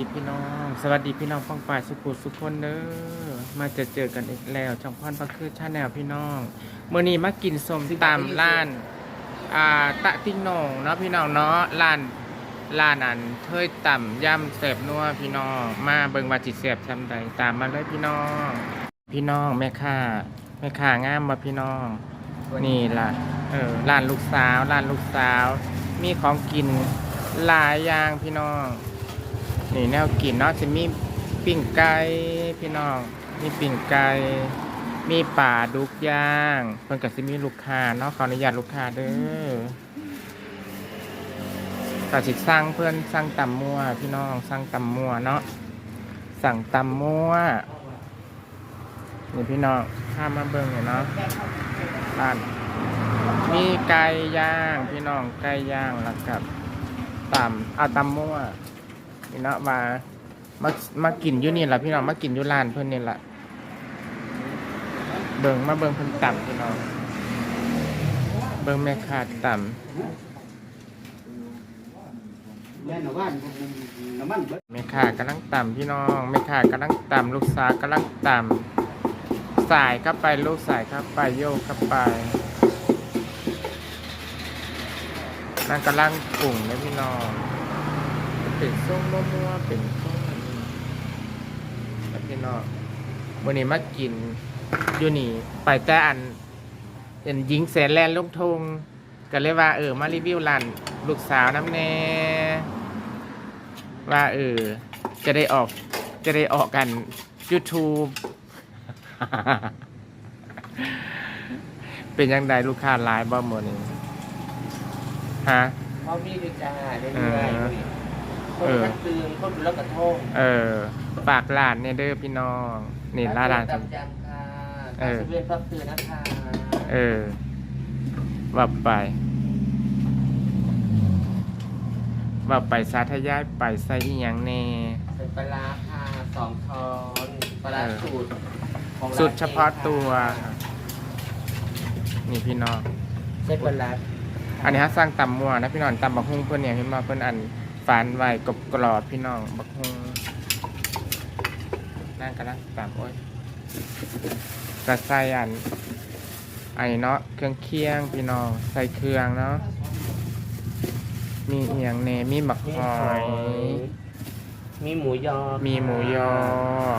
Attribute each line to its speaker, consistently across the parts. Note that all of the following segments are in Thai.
Speaker 1: ดีพี่น้อง สวัสดีพี่น้องฟังฝ่ายสุขุสุขคนเด้อมาเจอเจอกันอีกแล้วช่องพรประคือชาแนลพี่น้องเมื่อนี้มากินสมตามร้านอ่าตะติ้งโหนงเนาะพี่น้องเนาะร้านร้านอันเทยต่ำย่ำเสบนัวพี่น้องมาเบิงว่าจิเสียบชำใดตามมาเลยพี่น้อง พี่น้องแม่ค้าแม่ค้างามมาพี่น้อง นี่ล่ะเออร้านลูกสาวร้านลูกสาว มีของกินหลายอย่างพี่น้อง นี่แนวกินเนาะจะมีปิ้งไก่พี่น้อง มีปิ้งไก่มีป่าดุกย่างเพิ่นก็สิมีลูกค้าเนาะขออนุญาตลูกค้าเด้อก็สิสั่งเพื่อนสั่งตำมัวพี่น้องสั่งตำมัวเนาะสั่งตำมัวนี่พี่น้องข้ามมาเบิ่งเนี่ยเนาะร้านมีไก่ย่างพี่น้องไก่ย่างแล้วกับตำเอาตำมั่ว นี่เนาะมามามากินอยู่นี่แหละพี่น้องมากินอยู่ร้านเพิ่นนี่แหละเบิ่งมาเบิ่งเพิ่นต่ำพี่น้องเบิ่งแม่ค้าต่ำแม่ค้ากำลังต่ำพี่น้องแม่ค้ากำลังต่ำลูกสาวกำลังต่ำสายเข้าไปลูกสายเข้าไปโยกเข้าไปนั่นกำลังปรุงเลยพี่น้อง เป็นส้มมัวๆเป็นส้มอันนี้แล้วพี่น้องวันนี้มากินอยู่นี่ไปแต่อันเป็นหญิงแสนแลนลุงทงก็เลยว่า เออมารีวิวร้านลูกสาวน้ำแน่ว่าเออจะได้ออกจะได้ออกกัน YouTube เป็นยังไงลูกค้าหลายบ่หมดนี่ฮะ
Speaker 2: พ่อมีด้วยจ้าเรื่
Speaker 1: เอ
Speaker 2: อย
Speaker 1: อ
Speaker 2: ๆ คนมันตื่นคนดูแล้วกระทง
Speaker 1: เออฝากร้านเนี่ยเด้อพี่น้องนี่ร้านร้าน
Speaker 2: จำจำค่ะ
Speaker 1: เออ
Speaker 2: การเวียนพักตื่นนะคะ
Speaker 1: เออว่าไปว่าไปสาธยายไปใส่อีหยังแน่
Speaker 2: เป็นปลาร้าค่ะสองช้อนปลาร้า
Speaker 1: เออ
Speaker 2: สูตรของร้น
Speaker 1: สุดเฉพาะตัว
Speaker 2: องค่ะ
Speaker 1: นี่พี่น้อง
Speaker 2: เส้นปลาร้า
Speaker 1: อันนี้ฮะสร้างตำมัวนะพี่น้องตำบักฮุ้งเพื่อนเนี่ยเห็นมาเพื่อนอัน ฝานไว้กรอบกรอบพี่น้องบักฮุ้งนั่งกันนะตำโอ้ยกระใส่อันไอ้เนาะเครื่องเคียงพี่น้องใส่เครื่องเนาะมีเอียงเนมีหมักหอย
Speaker 2: มีหมูยอ
Speaker 1: มีหมูยอ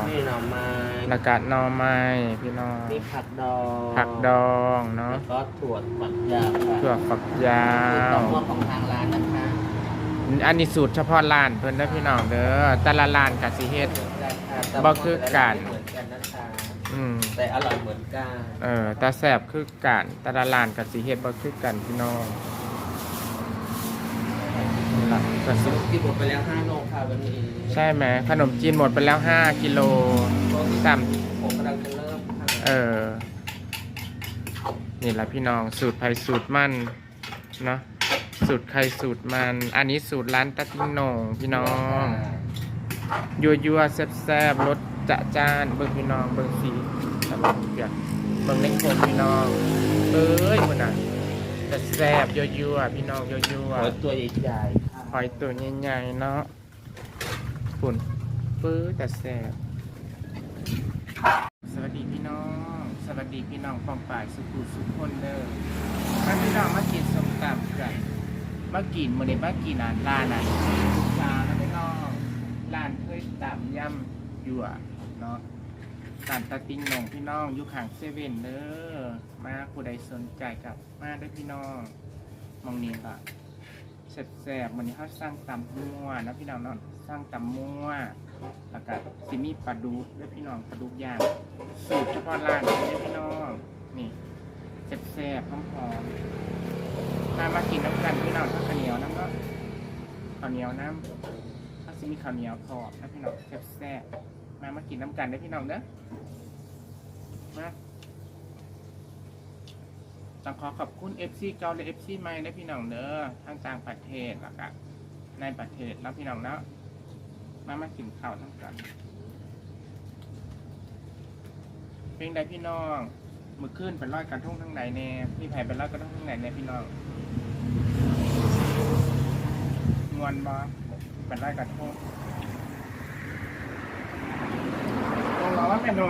Speaker 2: มีหน่อไม้
Speaker 1: แล้วก็หน่อไม้พี่น้อง
Speaker 2: มีผักดอง
Speaker 1: ผักดองเนาะ
Speaker 2: แล้วก็ถั่วฝักยาวค่ะ
Speaker 1: ถั่วฝักยา
Speaker 2: คือต้
Speaker 1: ว
Speaker 2: มหัวของทางร้านนะคะ
Speaker 1: อันนี้สูตรเฉพาะร้านเพิ่นเด้อพี่น้องเด้อแต่ละร้านก็สิเฮ็ด
Speaker 2: แต่
Speaker 1: บ่คือกัน
Speaker 2: เหมือนกันนะคะ
Speaker 1: อืม
Speaker 2: แต่อร่อยเหมือนกัน
Speaker 1: เออแต่แซ่บคือกันแต่ละร้านก็สิเฮ็ดบ่คือกันพี่น้องนี่ล่ะก็สิ
Speaker 2: กินหมดไปแล้ว5โลค่ะวันนี้
Speaker 1: ใช่ไหมขนมจีนหมดไปแล้ว 5 กิโลสาม
Speaker 2: ผมกำลังจะเริ่มค่ะ
Speaker 1: เออ นี่ล่ะพี่น้องสูตรไผสูตรมันเนาะ สูตรใครสูตรมัน อันนี้สูตรร้านตะติ้งโหนงพี่น้อง ยัวยัวๆแซ่บๆรสจะจานเบิ่งพี่น้องเบิ่งสีแต่เบิ่งเปียกเบิ่งในโคนพี่น้อง เอ้ยมันอะแต่แซ่บยัวยัวๆพี่น้องยัวยัว
Speaker 2: หัวตัวใหญ่ๆค่ะ
Speaker 1: หอยตัวใหญ่ๆเนาะฝุ่นปื้อแต่แซ่บสวัสดีพี่น้อง สวัสดีพี่น้องปองป่ายสุขุสุขคนเด้อมาพี่น้องมากินส้มตำกัน มากินมื้อนี้มากินอ่านร้านอะลูกสาวนะพี่น้องร้านเคยตำยำยั่วเนาะร้านตาติงหนงพี่น้องอยู่ข้างเซเว่นเด้อมาผู้ใดสนใจกับมาด้อพี่น้องมองนี้ค่ะแซ่บๆวันนี้เขาสร้างตำมั่วนะพี่น้องเนาะสร้างตำมั่วแล้วก็สิมีปลาดุกด้วยพี่น้องปลาดุกย่างสูตรเฉพาะร้านเลยพี่น้องนี่แซ่บๆหอมๆ มามากินน้ำกันพี่น้องข้าวเหนียวน้ำเนาะข้าวเหนียวน้ำถ้าสิมีข้าวเหนียวขอนะพี่น้องแซ่บๆมามากินน้ำกันได้พี่น้องเด้อมาต้องขอขอบคุณ FC เกาและ FC ใหม่นะพี่น้องเด้อทั้งต่างประเทศแล้วก็ในประเทศแล้วพี่น้องเนาะมามากินข้าวทั้งกันเพลงใดพี่น้องมือขึ้นเป็นร้อยกระทุ่งทั้งไหนแน่พี่ไผ่เป็นร้อยกระทุ่งทั้งไหนแน่พี่น้อง นวนมาเป็นไรกันโทษ
Speaker 2: ตรงเราว่าเนตรง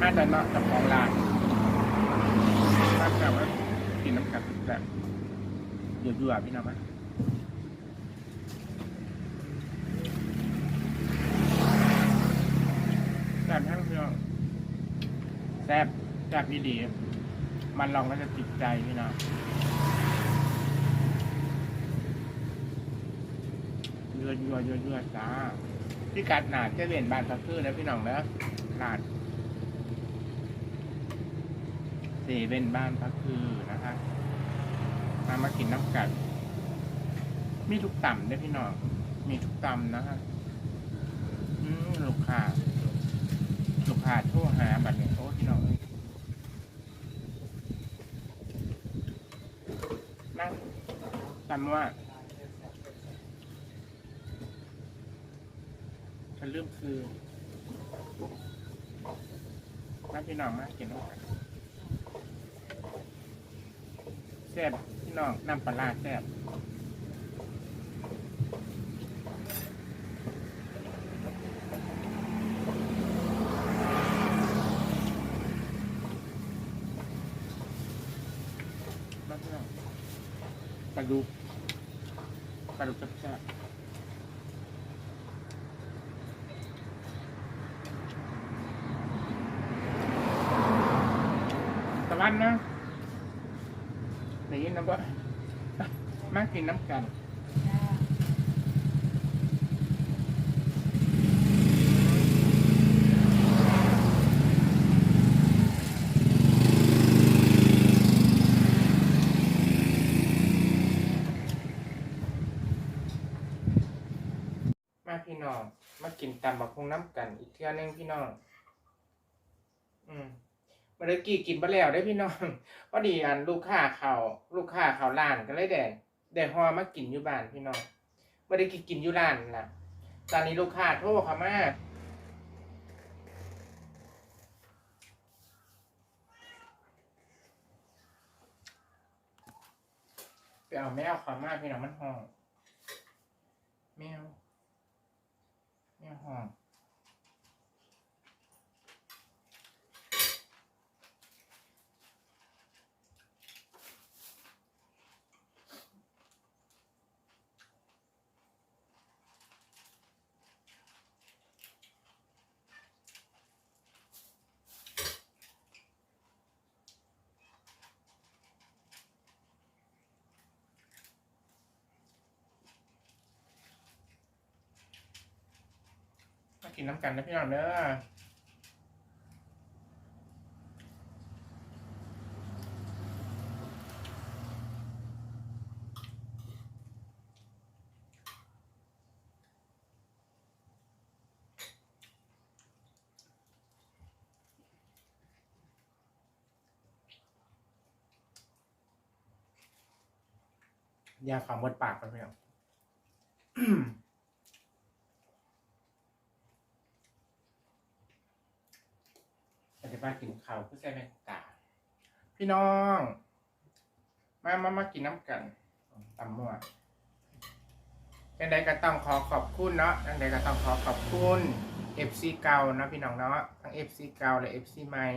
Speaker 1: น่าจะนอกจากของลานน่แต่ว่ากินน้ำกัดแบบเยอะๆพี่น้ำไหม ซ่บพี่ดี มันลองก็จะติดใจพี่น้องเยื่อเยื่อเยื่อเยื่อจ้าพี่กัดหนาเจะเวียนบานตะคือแล้วพี่น้องแล้วหนาดเซเว่นบ้านพักคือนะคะมามากินน้ำกัด มีทุกต่ำด้วยพี่น้อง มีทุกต่ำนะคะลูกค้า ลูกค้าโทรหาบัตรเนี่ยโอ้พี่น้องเอ้ยนั่ง จำว่าฉันลืมคือนั่พี่น้องมากินน้ำกัดแซ่บพี่น้องน้ำปลาแซ่บปลาดุก ปลาดุกแซ่บๆตะวันนะ ได้ยินนะบ่ มาพี่น้อง มากินตำบักคงน้ำกัน อีกเทื่อนึงพี่น้อง อืมมาเลยกี่กินไปแล้วได้พี่น้องพอดีอันลูกค้าเขาลูกค้าเขาร้านก็เลยแดดแดดฮอมากินอยู่บ้านพี่น้องไม่ได้กินกินอยู่ร้านนะตอนนี้ลูกค้าโทรเข้ามาไปเอาแมวขามาพี่น้องมันห้องแมว แม กินน้ำกันนะพี่น้องเด้ออยาขวางบนปากกันพี่น้องป ฏิบัติกินข้าวเพื่อใช้แว่นตาพี่น้อง มามามากินน้ำกันตำมั่วยังไงก็ต้องขอขอบคุณเนาะยังไงก็ต้องขอขอบคุณ FC เก่าเนาะพี่น้องเนาะ ทั้ง FC เก่าและ FC ใหม่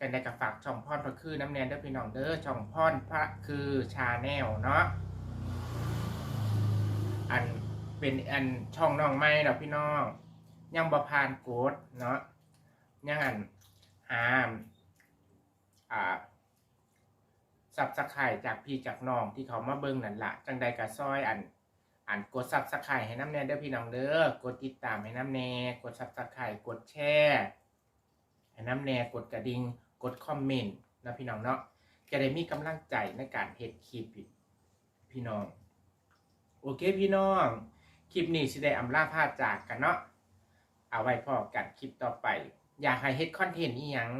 Speaker 1: ยังไงก็ฝากช่องพรพระคือน้ำแนนเด้อพี่น้องเด้อช่องพรพระคือชาแนลเนาะอันเป็นอันช่องน้องใหม่เนาะพี่น้องยังบ่ผ่านโกดเนาะยังอัน หามอ่าซับสไครจากพี่จากน้องที่เขามาเบิ่งนั่นละจังใดก็ซอยอันอันกดซับสไครให้น้ำแน่เด้อพี่น้องเด้อกดติดตามให้น้ำแน่กดซับสไครกดแชร์ให้น้ำแน่กดกระดิ่งกดคอมเมนต์นะพี่น้องเนาะจะได้มีกำลังใจในการเฮ็ดคลิปพี่น้อง โอเคพี่น้อง คลิปนี้สิได้อำลาพาจากกันเนาะเอาไว้พอกันคลิปต่อไป อยากให้เฮ็ดคอนเทนต์อีหยัง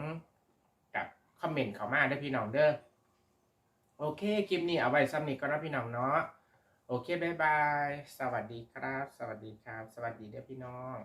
Speaker 1: กับคอมเมนต์เข้ามาได้พี่น้องเด้อโอเคคลิปนี้เอาไว้ซ้ำนี้ก็นะพี่น้องเนาะโอเคบายบาย สวัสดีครับ สวัสดีครับ สวัสดีเด้อพี่น้อง